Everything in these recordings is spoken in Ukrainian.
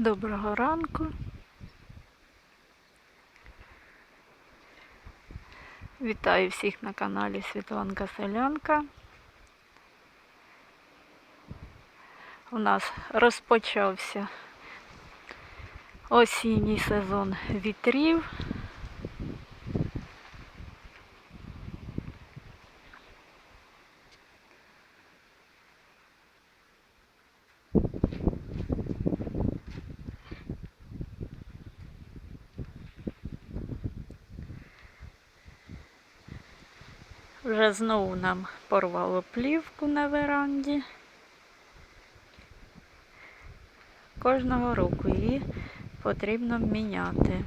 Доброго ранку. Вітаю всіх на каналі Світланка Селянка. У нас розпочався осінній сезон вітрів. Вже знову нам порвало плівку на веранді. Кожного року її потрібно міняти.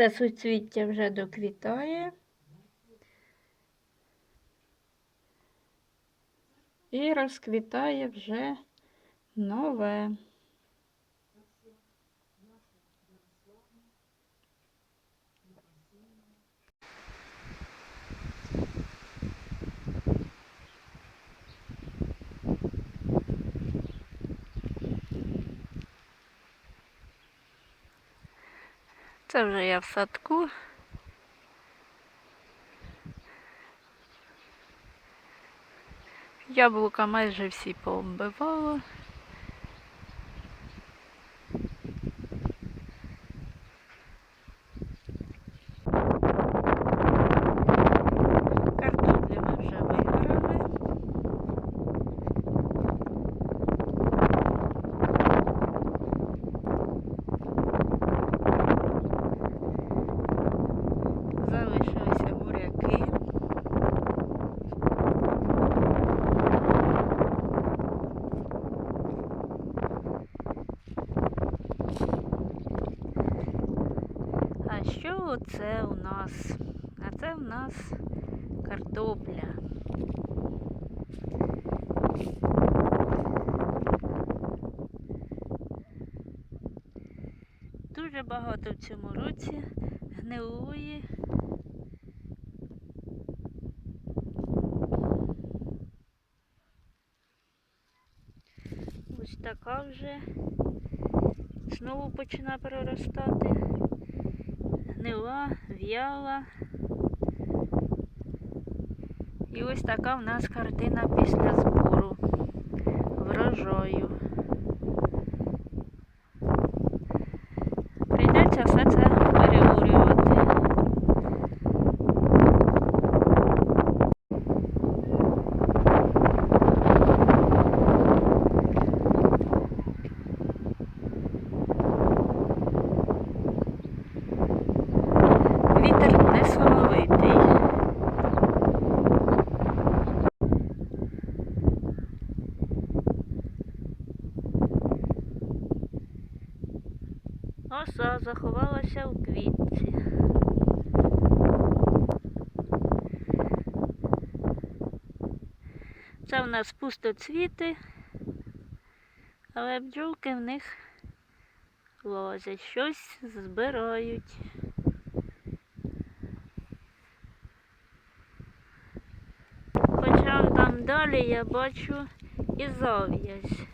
Це суцвіття вже доквітає. І розквітає вже нове. Це вже я в садку. Яблука майже всі пооббивало. Картоплю ми вже вибрали. Залишилися буряки. А що це у нас? А це у нас картопля. Дуже багато в цьому році гнилої. Ось така вже знову починає переростати. Гнила, в'яла. І ось така в нас картина після збору врожаю. Прийдеться все це переурювати. Вітер несамовитий. Оса заховалася в квітці. Це в нас пустоцвіти, але бджолки в них лазять, щось збирають. Хоча там далі я бачу і зав'язь.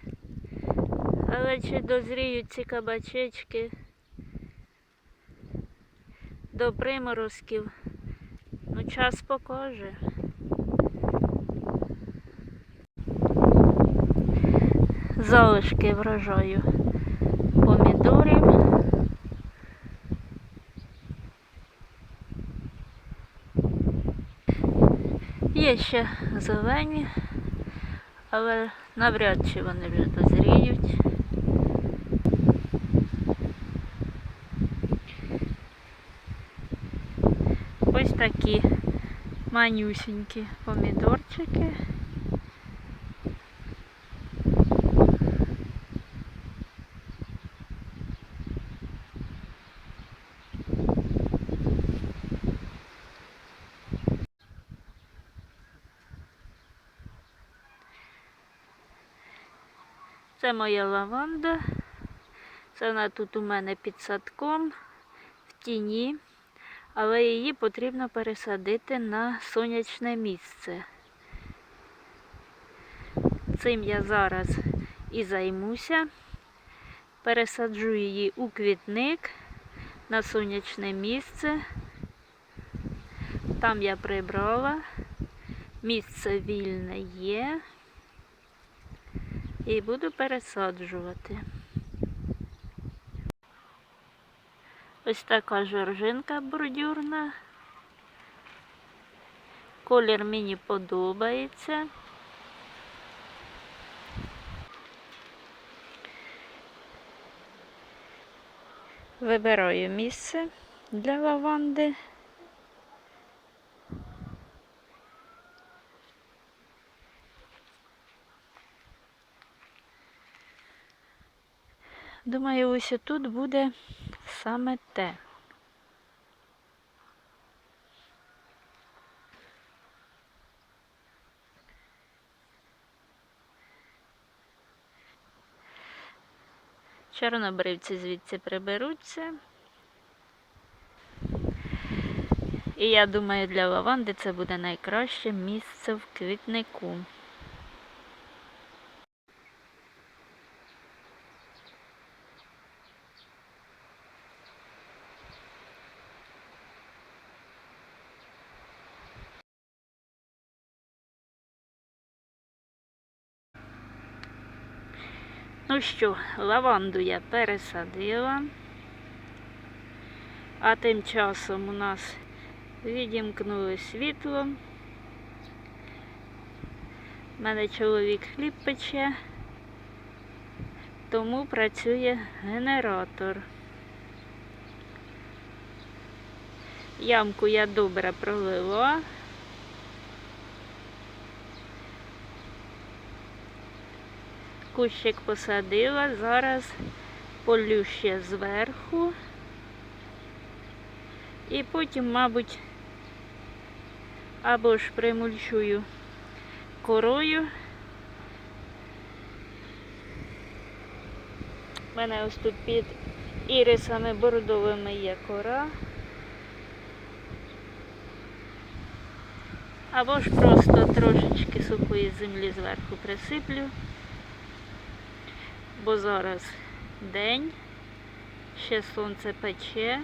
Але чи дозріють ці кабачечки до приморозків, ну час покаже. Залишки врожаю помідорів. Є ще зелені, але навряд чи вони вже дозріють. Ось такі манюсінькі помідорчики. Це моя лаванда. Це вона тут у мене під садком в тіні, але її потрібно пересадити на сонячне місце. Цим я зараз і займуся. Пересаджу її у квітник на сонячне місце. Там я прибрала. Місце вільне є. І буду пересаджувати. Ось така жоржинка бордюрна. Колір мені подобається. Вибираю місце для лаванди. Думаю, ось тут буде саме те. Чорнобривці звідси приберуться. І я думаю, для лаванди це буде найкраще місце в квітнику. Ну що, лаванду я пересадила. А тим часом у нас відімкнули світло. У мене чоловік хліб пече, тому працює генератор. Ямку я добре пролила. Кущик посадила, зараз полю ще зверху. І потім, мабуть, або ж примульчую корою. У мене ось тут під ірисами бордовими є кора. Або ж просто трошечки сухої землі зверху присиплю, бо зараз день, ще сонце пече.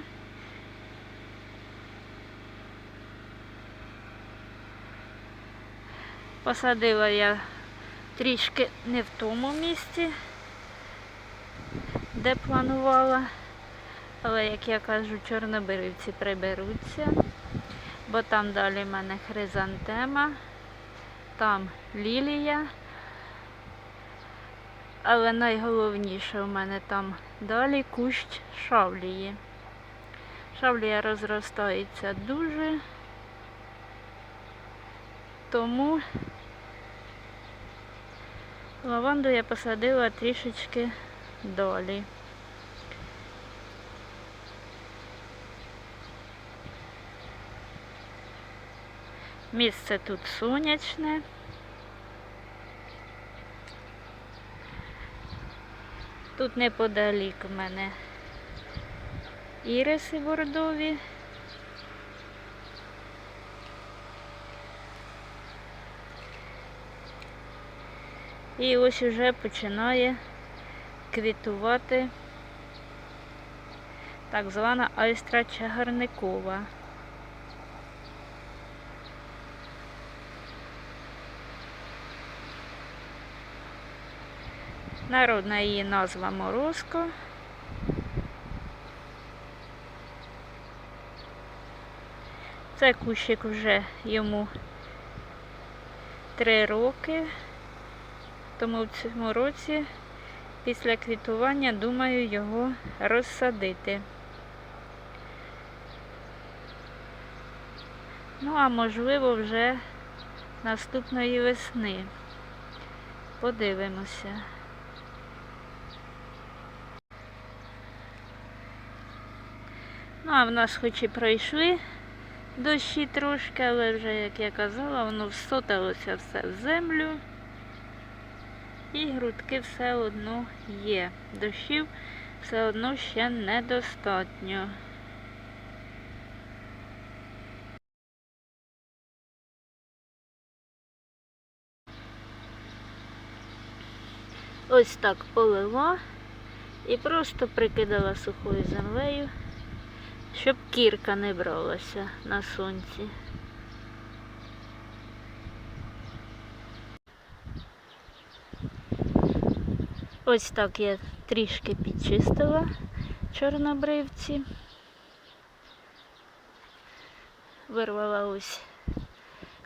Посадила я трішки не в тому місці, де планувала, але, як я кажу, чорнобривці приберуться, бо там далі в мене хризантема, там лілія. Але найголовніше в мене там далі кущ шавлії. Шавлія розростається дуже. Тому лаванду я посадила трішечки далі. Місце тут сонячне. Тут неподалік в мене іриси бордові. І ось уже починає квітувати так звана айстра чагарникова. Народна її назва морозко. Це кущик вже йому три роки. Тому в цьому році після квітування думаю його розсадити. Ну, а можливо, вже наступної весни. Подивимося. Ну, а в нас хоч і пройшли дощі трошки, але вже, як я казала, воно всоталося все в землю. І грудки все одно є. Дощів все одно ще недостатньо. Ось так полила і просто прикидала сухою землею, щоб кірка не бралася на сонці. Ось так я трішки підчистила чорнобривці. Вирвала ось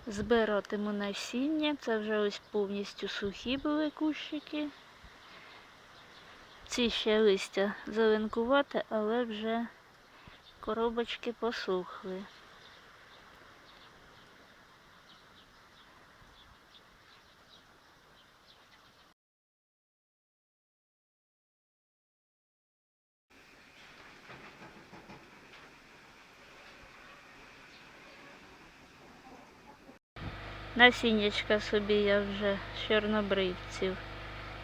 збиратиму насіння. Це вже ось повністю сухі були кущики. Ці ще листя зеленкувати, але вже коробочки посухли. Насіннячка собі я вже чорнобривців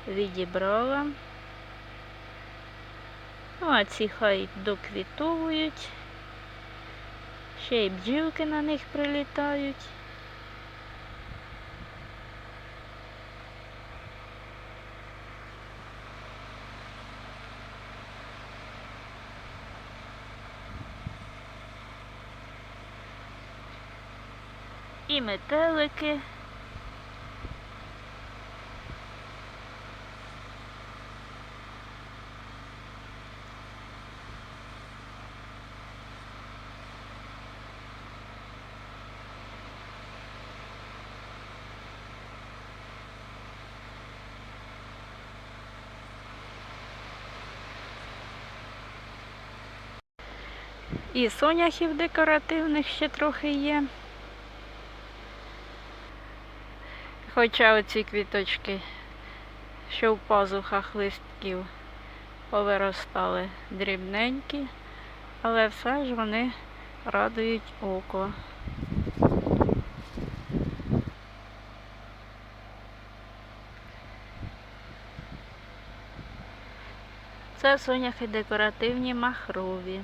відібрала. Ну, а ці хай доквітовують. Ще й бджілки на них прилітають. І метелики. І соняхів декоративних ще трохи є. Хоча оці квіточки, що в пазухах листків повиростали дрібненькі, але все ж вони радують око. Це соняхи декоративні махрові.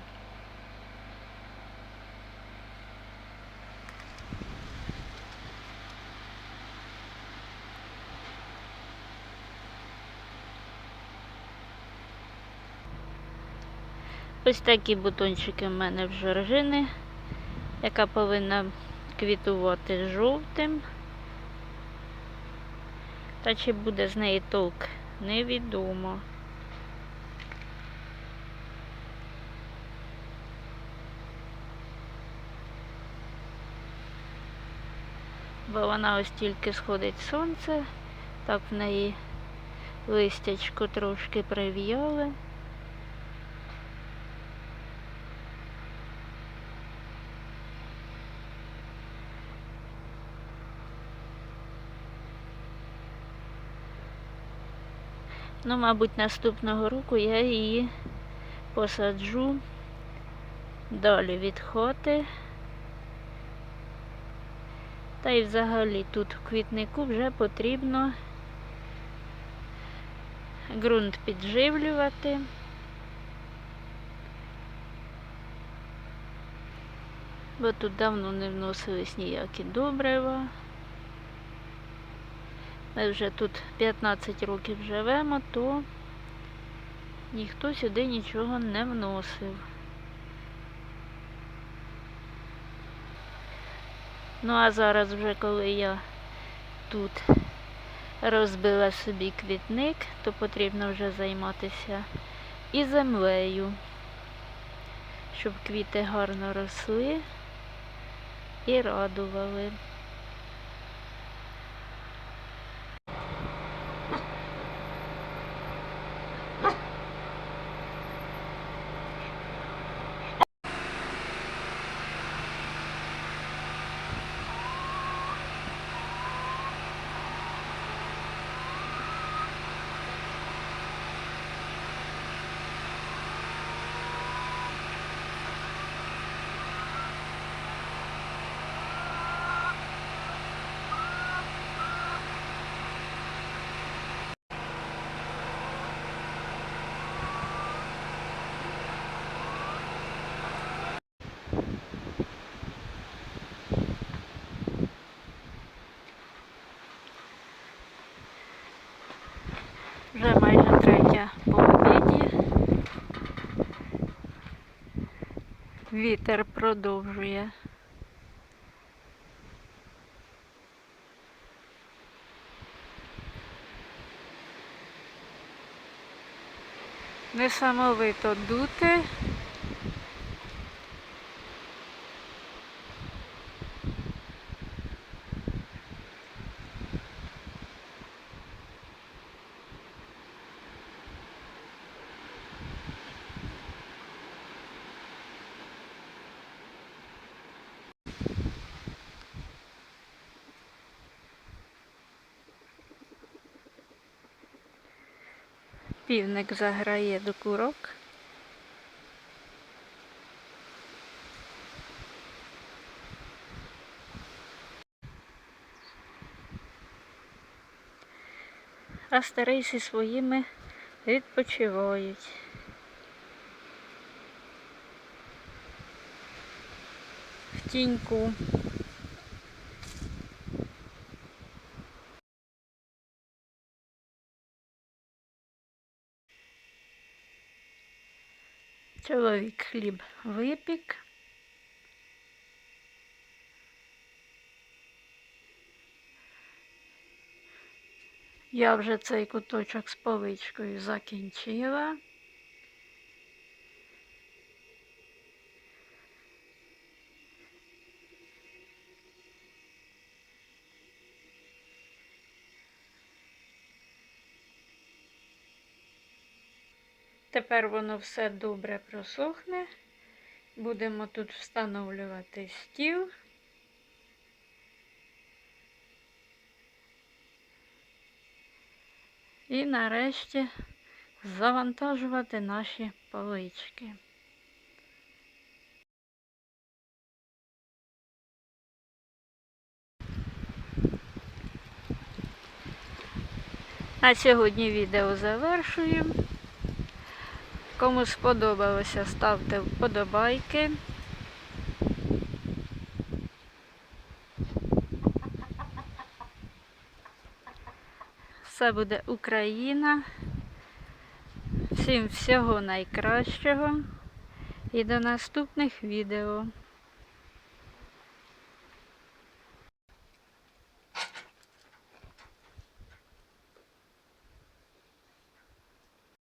Ось такі бутончики в мене в жоржини, яка повинна квітувати жовтим. Та чи буде з неї толк, невідомо. Бо вона ось тільки сходить сонце, так в неї листячко трошки прив'яли. Ну, мабуть, наступного року я її посаджу далі від хоти. Та й взагалі тут в квітнику вже потрібно ґрунт підживлювати. Бо тут давно не вносились ніякі добрива. Ми вже тут 15 років живемо, то ніхто сюди нічого не вносив. Ну, а зараз вже коли я тут розбила собі квітник, то потрібно вже займатися і землею, щоб квіти гарно росли і радували. Вже майже третя по обіді. Вітер продовжує. Несамовито дути. Півник заграє до курок. А старий зі своїми відпочивають. В тіньку. Чоловік хліб випік. Я вже цей куточок з паличкою закінчила. Тепер воно все добре просохне. Будемо тут встановлювати стіл. І нарешті завантажувати наші полички. На сьогодні відео завершуємо. Кому сподобалося, ставте вподобайки. Все буде Україна. Всім всього найкращого і до наступних відео.